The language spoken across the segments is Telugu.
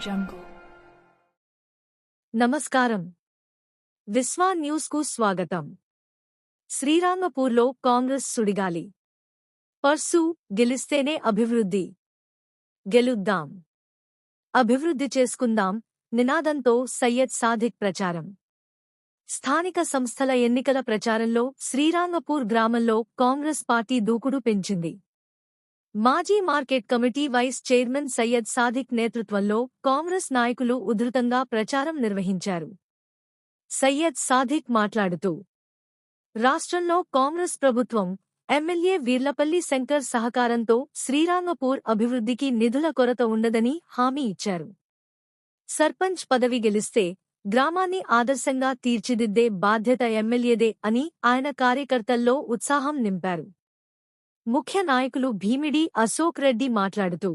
jungle. నమస్కారం విశ్వా న్యూస్కు స్వాగతం శ్రీరాంగపూర్లో కాంగ్రెస్ సుడిగాలి పర్సు గెలిస్తేనే అభివృద్ధి గెలుద్దాం అభివృద్ధి చేసుకుందాం నినాదంతో సయ్యద్ సాదిక్ ప్రచారం స్థానిక సంస్థల ఎన్నికల ప్రచారంలో శ్రీరాంగపూర్ గ్రామంలో కాంగ్రెస్ పార్టీ దూకుడు పెంచింది మాజీ market committee vice chairman Syed Sadiq నేతృత్వంలో కాంగ్రెస్ నాయకులు ఉధృతంగా ప్రచారం నిర్వహించారు. సయ్యద్ సాదిక్ మాట్లాడుతూ రాష్ట్రంలో కాంగ్రెస్ ప్రభుత్వం ఎమ్మెల్యే వీర్లపల్లి శంకర్ సహకారంతో శ్రీరాంగపూర్ అభివృద్ధికి నిధుల కొరత ఉండదని హామీ ఇచ్చారు. సర్పంచ్ పదవి గెలిస్తే గ్రామాన్ని ఆదర్శంగా తీర్చిదిద్దే బాధ్యత ఎమ్మెల్యేదే అని ఆయన కార్యకర్తల్లో ఉత్సాహం నింపారు. ముఖ్య నాయకులు భీమిడి అశోక్ రెడ్డి మాట్లాడుతూ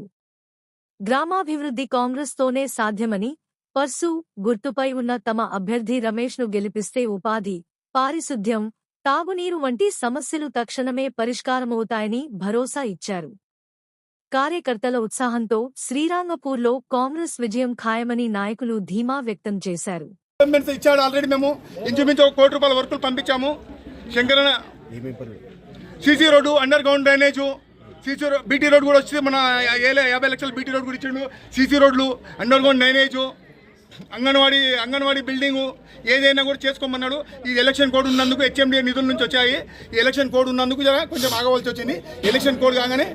గ్రామాభివృద్ధి కాంగ్రెస్తోనే సాధ్యమని పర్సు గుర్తుపై ఉన్న తమ అభ్యర్థి రమేష్ను గెలిపిస్తే ఉపాధి పారిశుద్ధ్యం తాగునీరు వంటి సమస్యలు తక్షణమే పరిష్కారమవుతాయని భరోసా ఇచ్చారు. కార్యకర్తల ఉత్సాహంతో శ్రీరాంగపూర్లో కాంగ్రెస్ విజయం ఖాయమని నాయకులు ధీమా వ్యక్తం చేశారు. ఇచ్చాడు ఆల్రెడీ మేము. ఇంచుమించు కోటి రూపాయల వర్కులు పంపించాము. Sankaran CC road underground drainage CC road BT road కూడా వచ్చింది. మన ఏలే యాభై లక్షల బీటీ రోడ్ కూడా ఇచ్చిండు. సీసీ రోడ్లు underground drainage anganwadi anganwadi building ఏదైనా కూడా చేసుకోమన్నాడు. ఈ ఎలక్షన్ కోడ్ ఉన్నందుకు హెచ్ఎండి నిధుల నుంచి వచ్చాయి. ఈ ఎలక్షన్ కోడ్ ఉన్నందుకు జర కొంచెం ఆగవలసి వచ్చింది. ఎలక్షన్ కోడ్ కాగానే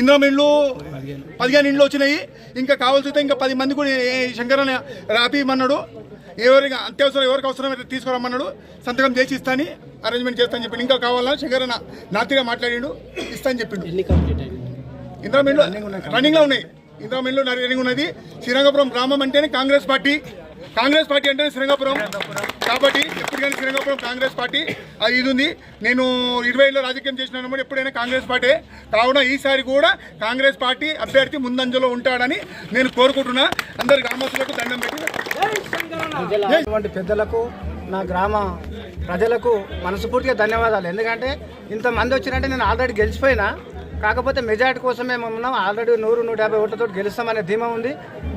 ఇంద్రం ఇండ్లు పదిహేను ఇండ్లు వచ్చినాయి. ఇంకా కావాల్సి ఇంకా పది మంది కూడా శంకరన్న రాపిమన్నాడు. ఎవరికి అత్యవసరం ఎవరికి అవసరమైతే తీసుకురమ్మన్నాడు. సంతకం చేసి ఇస్తాని అరేంజ్మెంట్ చేస్తాను చెప్పిండు. ఇంకా కావాలన్నా శంకరన్న నాతిగా మాట్లాడిండు ఇస్తాను చెప్పిండు. రన్నింగ్లో ఉన్నాయి. ఇంద్రం ఇండ్లు రన్నింగ్ ఉన్నది. శ్రీరంగపురం గ్రామం అంటేనే కాంగ్రెస్ పార్టీ. కాంగ్రెస్ పార్టీ అంటే శ్రీరంగపురం కాబట్టి ఎప్పటికైనా శ్రీరంగపురం కాంగ్రెస్ పార్టీ. అది ఇది ఉంది. నేను ఇరవైలో రాజకీయం చేసిన కూడా ఎప్పుడైనా కాంగ్రెస్ పార్టీ. కావున ఈసారి కూడా కాంగ్రెస్ పార్టీ అభ్యర్థి ముందంజలో ఉంటాడని నేను కోరుకుంటున్నా. అందరు గ్రామస్తులకు దండం పెట్టి. పెద్దలకు నా గ్రామ ప్రజలకు మనస్ఫూర్తిగా ధన్యవాదాలు. ఎందుకంటే ఇంతమంది వచ్చినట్టే నేను ఆల్రెడీ గెలిచిపోయినా. కాకపోతే మెజార్టీ కోసమే మేము ఉన్నాం. ఆల్రెడీ నూరు నూట యాభై ఓట్లతో గెలుస్తామనే ధీమా ఉంది.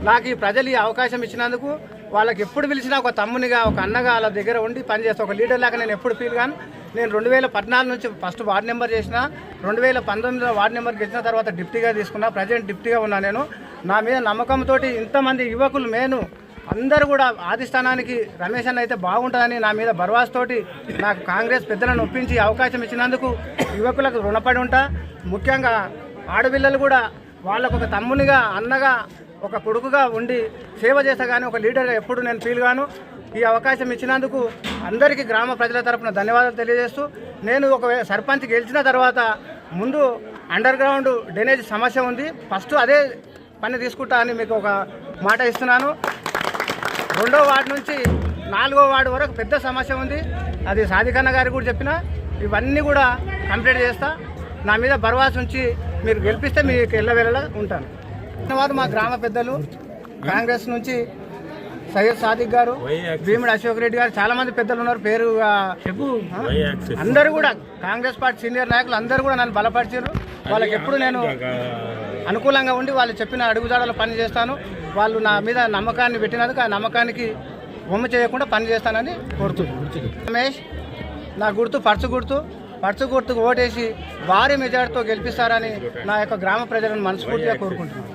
నాకు ఈ ప్రజలు ఈ అవకాశం ఇచ్చినందుకు వాళ్ళకి ఎప్పుడు పిలిచినా ఒక తమ్మునిగా ఒక అన్నగా వాళ్ళ దగ్గర ఉండి పనిచేస్తా ఒక లీడర్ లాగా నేను ఎప్పుడు ఫీల్ కాను నేను రెండు వేల పద్నాలుగు నుంచి ఫస్ట్ వార్డ్ నెంబర్ చేసిన రెండు వేల పంతొమ్మిదిలో వార్డ్ నెంబర్ గెలిచిన తర్వాత డిప్టీగా తీసుకున్నా ప్రజెంట్ డిప్టీగా ఉన్నా నేను. నా మీద నమ్మకంతో ఇంతమంది యువకులు నేను అందరూ కూడా ఆది స్థానానికి రమేష్ అన్న అయితే బాగుంటుందని నా మీద బర్వాస్ తోటి నాకు కాంగ్రెస్ పెద్దలను ఒప్పించి అవకాశం ఇచ్చినందుకు యువకులకు రుణపడి ఉంటా. ముఖ్యంగా ఆడపిల్లలు కూడా వాళ్ళకు ఒక తమ్మునిగా అన్నగా ఒక కొడుకుగా ఉండి సేవ చేస్తా కానీ ఒక లీడర్గా ఎప్పుడు నేను ఫీల్ గాను ఈ అవకాశం ఇచ్చినందుకు అందరికీ గ్రామ ప్రజల తరపున ధన్యవాదాలు తెలియజేస్తూ నేను ఒక సర్పంచ్ గెలిచిన తర్వాత ముందు అండర్ గ్రౌండ్ డ్రైనేజ్ సమస్య ఉంది. ఫస్ట్ అదే పని తీసుకుంటా అని మీకు ఒక మాట ఇస్తున్నాను. రెండో వార్డు నుంచి నాలుగో వార్డు వరకు పెద్ద సమస్య ఉంది. అది సాధికన్న గారికి కూడా చెప్పిన ఇవన్నీ కూడా కంప్లీట్ చేస్తా. నా మీద బర్వాస్ ఉంచి మీరు గెలిపిస్తే మీకు ఎల్లవేళలా ఉంటాను. ధన్యవాదాలు మా గ్రామ పెద్దలు కాంగ్రెస్ నుంచి సయ్యద్ సాదిక్ గారు భీముడు అశోక్ రెడ్డి గారు చాలా మంది పెద్దలు ఉన్నారు. పేరు అందరూ కూడా కాంగ్రెస్ పార్టీ సీనియర్ నాయకులు అందరూ కూడా నన్ను బలపరిచారు. వాళ్ళకి ఎప్పుడు నేను అనుకూలంగా ఉండి వాళ్ళు చెప్పిన అడుగుజాడలు పని చేస్తాను. వాళ్ళు నా మీద నమ్మకాన్ని పెట్టినందుకు ఆ నమ్మకానికి బొమ్మ చేయకుండా పని చేస్తానని కోరుతున్నాను. రమేష్ నా గుర్తు పర్చు గుర్తు. పర్చు గుర్తుకు ఓటేసి భారీ మెజార్టీతో గెలిపిస్తారని నా యొక్క గ్రామ ప్రజలను మనస్ఫూర్తిగా కోరుకుంటున్నాను.